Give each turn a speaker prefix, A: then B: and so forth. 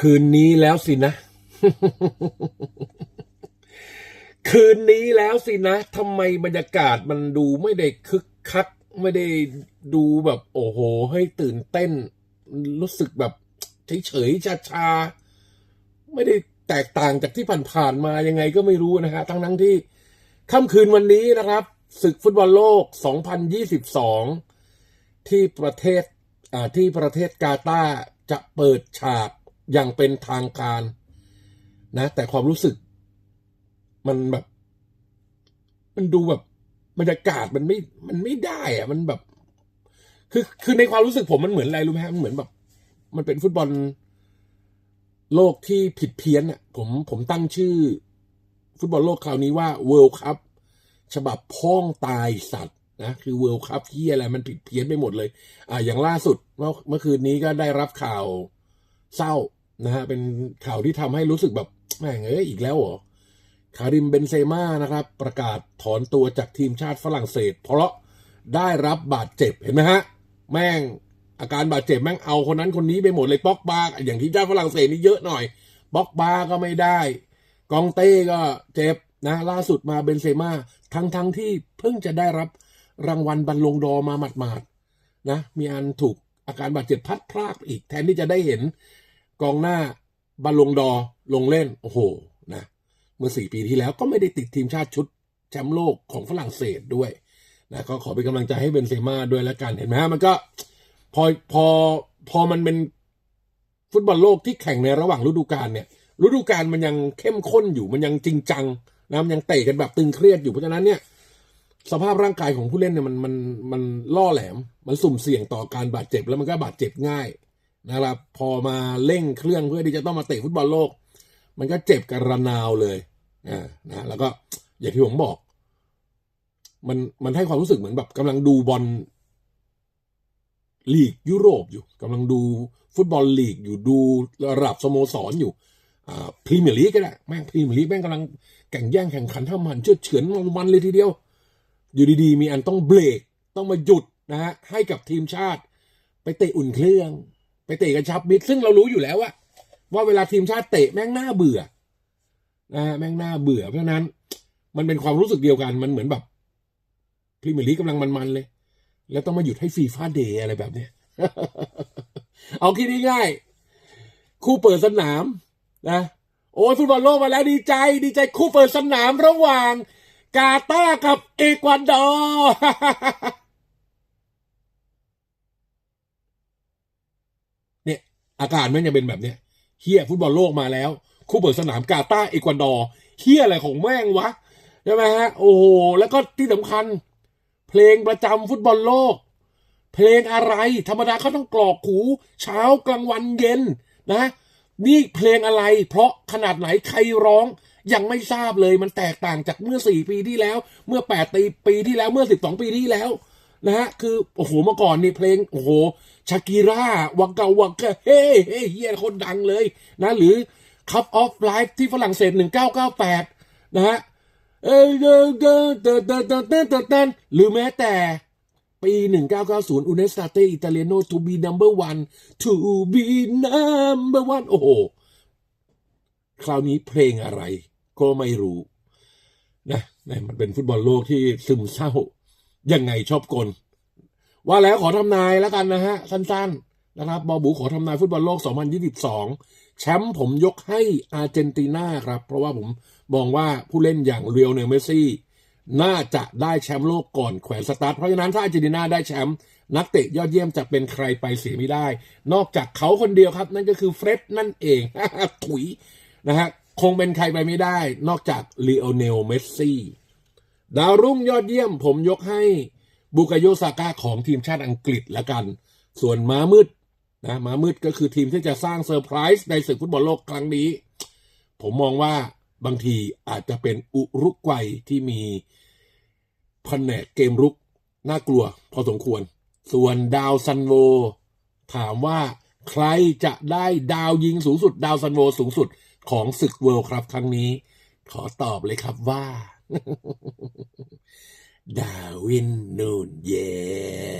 A: คืนนี้แล้วสินะ คืนนี้แล้วสินะทำไมบรรยากาศมันดูไม่ได้คึกคัก ไม่ได้ดูแบบ โอ้โห ให้ตื่นเต้น รู้สึกแบบเฉยๆชาๆไม่ได้แตกต่างจากที่ผ่านๆมายังไงก็ไม่รู้นะฮะทั้งทั้งที่ค่ำคืนวันนี้นะครับศึกฟุตบอลโลก 2022 ที่ประเทศที่ประเทศกาตาร์จะเปิดฉาก อย่างเป็นทางการนะ แต่ความรู้สึก มันแบบ มันดูแบบบรรยากาศมันไม่ มันไม่ได้อะมันแบบ คือคือในความรู้สึกผมมันเหมือนอะไรรู้ไหมฮะมันเหมือนแบบ มันเป็นฟุตบอลโลกที่ผิดเพี้ยนอะ ผมผมตั้งชื่อ ฟุตบอลโลกคราวนี้ว่า World Cup ฉบับพ้องตายสัตว์นะคือ World Cup ที่อะไรมันผิดเพี้ยนไปหมดเลย อ่าอย่างล่าสุดเมื่อเมื่อคืนนี้ก็ได้รับข่าวเศร้า นะฮะเป็นข่าวที่ทำให้รู้สึกแบบแม่งเอ้ยอีกแล้วเหรอคาริมเบนเซม่านะครับ ประกาศถอนตัวจากทีมชาติฝรั่งเศส เพราะได้รับบาดเจ็บเห็นไหมฮะ แม่งอาการบาดเจ็บแม่งเอาคนนั้นคนนี้ไปหมดเลยป็อกบาอย่างที่เจ้าฝรั่งเศสนี่เยอะหน่อยป็อกบาก็ไม่ได้ กองเต้ก็เจ็บนะ ล่าสุดมาเบนเซม่าทั้งทั้งที่เพิ่งจะได้รับรางวัลบอลลงดอมาหมาดๆนะ มีอันถูกอาการบาดเจ็บพัดพรากอีก แทนที่จะได้เห็น กองหน้าบอลลงดอลงเล่น โอ้โหนะเมื่อสี่ปีที่แล้วก็ไม่ได้ติดทีมชาติชุดแชมป์โลกของฝรั่งเศสด้วยนะก็ขอเป็นกำลังใจให้เบนเซม่าด้วยแล้วกันเห็นไหมฮะมันก็พอพอพอมันเป็นฟุตบอลโลกที่แข่งในระหว่างฤดูกาลเนี่ยฤดูกาลมันยังเข้มข้นอยู่มันยังจริงจังนะมันยังเตะกันแบบตึงเครียดอยู่เพราะฉะนั้นเนี่ยสภาพร่างกายของผู้เล่นเนี่ยมันมันมันล่อแหลม มันสุ่มเสี่ยงต่อการบาดเจ็บแล้วมันก็บาดเจ็บง่าย นะครับพอมาเร่งเครื่องเพื่อที่จะต้องมาเตะฟุตบอลโลก มันก็เจ็บกระนาวเลยอ่านะแล้วก็อย่างที่ผมบอก มันมันให้ความรู้สึกเหมือนแบบกำลังดูบอลลีกยุโรปอยู่กำลังดูฟุตบอลลีกอยู่ดูระดับสโมสรอยู่พรีเมียร์ลีกก็ได้แม่งพรีเมียร์ลีกแม่งกำลังแข่งแย่งแข่งขันท่ามันเชื่อเฉือนมันเลยทีเดียว อยู่ดีๆ มีอันต้องเบรกต้องมาหยุดนะฮะให้กับทีมชาติ ไปเตะอุ่นเครื่อง ไปเตะกระชับมิตรซึ่งเรารู้อยู่แล้วว่าว่าเวลาทีมชาติเตะแม่งน่าเบื่อนะแม่งน่าเบื่อ เพราะฉะนั้น มันเป็นความรู้สึกเดียวกันมันเหมือนแบบพรีเมียร์ลีกกำลังมันๆเลย แล้วต้องมาหยุดให้ฟีฟ่าเดย์อะไรแบบเนี้ยเอาคิดง่ายๆคู่เปิดสนามนะโอ้ยฟุตบอลโลกมาแล้วดีใจ ดีใจคู่เปิดสนามระหว่าง กาตาร์กับเอกวาดอร์ เนี่ย อาการมันจะเป็นแบบเนี้ยเฮียฟุตบอลโลกมาแล้ว คู่เปิดสนามกาตาร์เอกวาดอร์เฮียอะไรของแม่งวะใช่ไหมฮะโอ้โหแล้วก็ที่สำคัญ เพลงประจำฟุตบอลโลก เพลงอะไร ธรรมดาเขาต้องกรอกหูเช้ากลางวันเย็นนะนี่เพลงอะไร เพราะขนาดไหนใครร้องยังไม่ทราบเลยมันแตกต่างจากเมื่อสี่ปีที่แล้ว เมื่อแปดปีปีที่แล้วเมื่อสิบสองปีที่แล้ว นะฮะคือโอ้โหเมื่อก่อนนี่เพลงโอ้โหชากิร่าวังเกาวังเกเฮ้เฮ้เฮียคนดังเลยนะหรือ Cup of Life ที่ฝรั่งเศสหนึ่งเก้าเก้าแปดนะฮะเออเออเออเตอเตอเตอเตอเตอหรือแม้แต่ปี 1990อุเนสตาเตอิตาเลียโน to be number one to be number one โอ้โห คราวนี้เพลงอะไรก็ไม่รู้นะนมันเป็นฟุตบอลโลกที่ซึมเศร้า ยังไงชอบกล ว่าแล้วขอทำนายแล้วกันนะฮะ สั้นๆนะครับบอบูขอทำนายฟุตบอลโลก 2022 แชมป์ผมยกให้อาร์เจนตินาครับ เพราะว่าผมมองว่าผู้เล่นอย่างเรียวเนลเมสซี่ น่าจะได้แชมป์โลกก่อนแขวนสตาร์ทเพราะฉะนั้นถ้าอาร์เจนตินาได้แชมป์นักเตะยอดเยี่ยมจะเป็นใครไปเสียไม่ได้ นอกจากเขาคนเดียวครับ นั่นก็คือเฟร็ดนั่นเองถุยนะฮะคงเป็นใครไปไม่ได้ นอกจากลีโอเนลเมสซี่ ดาวรุ่งยอดเยี่ยม ผมยกให้บุกโยซาก้าของทีมชาติอังกฤษละกัน ส่วนม้ามืดนะม้ามืดก็คือทีมที่จะสร้างเซอร์ไพรส์ในศึกฟุตบอลโลกครั้งนี้ ผมมองว่าบางทีอาจจะเป็นอุรุกวัยที่มีแผนกเกมรุกน่ากลัวพอสมควร ส่วนดาวซันโว ถามว่าใครจะได้ดาวยิงสูงสุด ดาวซันโวสูงสุดของศึกเวิลด์ครับครั้งนี้ ขอตอบเลยครับว่า Darwin Nunez.